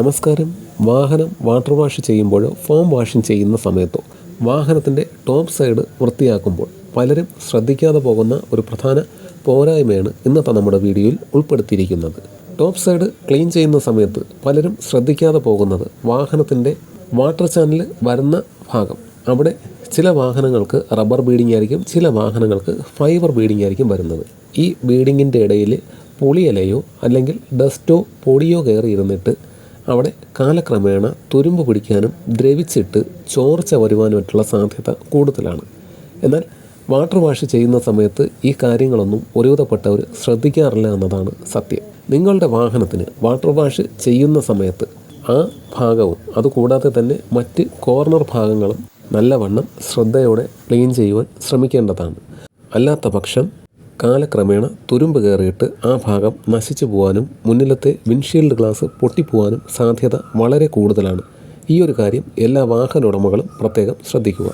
നമസ്കാരം. വാഹനം water wash ചെയ്യുമ്പോഴോ ഫോം വാഷിംഗ് ചെയ്യുന്ന സമയത്തോ വാഹനത്തിന്റെ ടോപ്പ് സൈഡ് വൃത്തിയാക്കുമ്പോൾ പലരും ശ്രദ്ധിക്കാതെ പോകുന്ന ഒരു പ്രധാന പോരായ്മയാണ് ഇന്നത്തെ നമ്മുടെ വീഡിയോയിൽ ഉൾപ്പെടുത്തിയിരിക്കുന്നത്. ടോപ്പ് സൈഡ് ക്ലീൻ ചെയ്യുന്ന സമയത്ത് പലരും ശ്രദ്ധിക്കാതെ പോകുന്നത് വാഹനത്തിന്റെ വാട്ടർ ചാനൽ വരുന്ന ഭാഗം. അവിടെ ചില വാഹനങ്ങൾക്ക് റബ്ബർ ബീഡിംഗ് ആയിരിക്കും ചില വാഹനങ്ങൾക്ക് ഫൈബർ ബീഡിംഗ് ആയിരിക്കും വരുന്നത്. ഈ ബീഡിങ്ങിന്റെ ഇടയിൽ പൊളിയലയോ അല്ലെങ്കിൽ ഡസ്റ്റോ പൊടിയോ കയറി ഇരുന്നിട്ട് അവിടെ കാലക്രമേണ തുരുമ്പ് പിടിക്കാനും ദ്രവിച്ചിട്ട് ചോർച്ച വരുവാനുമായിട്ടുള്ള സാധ്യത കൂടുതലാണ്. എന്നാൽ വാട്ടർ വാഷ് ചെയ്യുന്ന സമയത്ത് ഈ കാര്യങ്ങളൊന്നും ഒരുവിധപ്പെട്ടവർ ശ്രദ്ധിക്കാറില്ല എന്നതാണ് സത്യം. നിങ്ങളുടെ വാഹനത്തിന് വാട്ടർ വാഷ് ചെയ്യുന്ന സമയത്ത് ആ ഭാഗവും അതുകൂടാതെ തന്നെ മറ്റ് കോർണർ ഭാഗങ്ങളും നല്ലവണ്ണം ശ്രദ്ധയോടെ ക്ലീൻ ചെയ്യുവാൻ ശ്രമിക്കേണ്ടതാണ്. അല്ലാത്ത പക്ഷം കാലക്രമേണ തുരുമ്പ് കയറിയിട്ട് ആ ഭാഗം നശിച്ചു പോകാനും മുന്നിലത്തെ വിൻഷീൽഡ് ഗ്ലാസ് പൊട്ടിപ്പോവാനും സാധ്യത വളരെ കൂടുതലാണ്. ഈ ഒരു കാര്യം എല്ലാ വാഹന ഉടമകളും പ്രത്യേകം ശ്രദ്ധിക്കുക.